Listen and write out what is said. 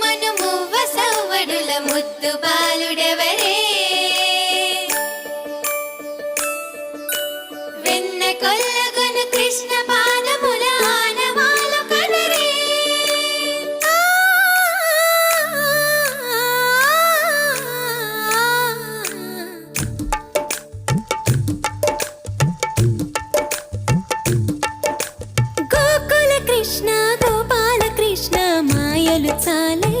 మను మువ్వ సవ్వడుల ముద్దు బాలుడెవరే? వెన్న కొల్లగొను కృష్ణ ಕೈಗಳು ಚಾಲ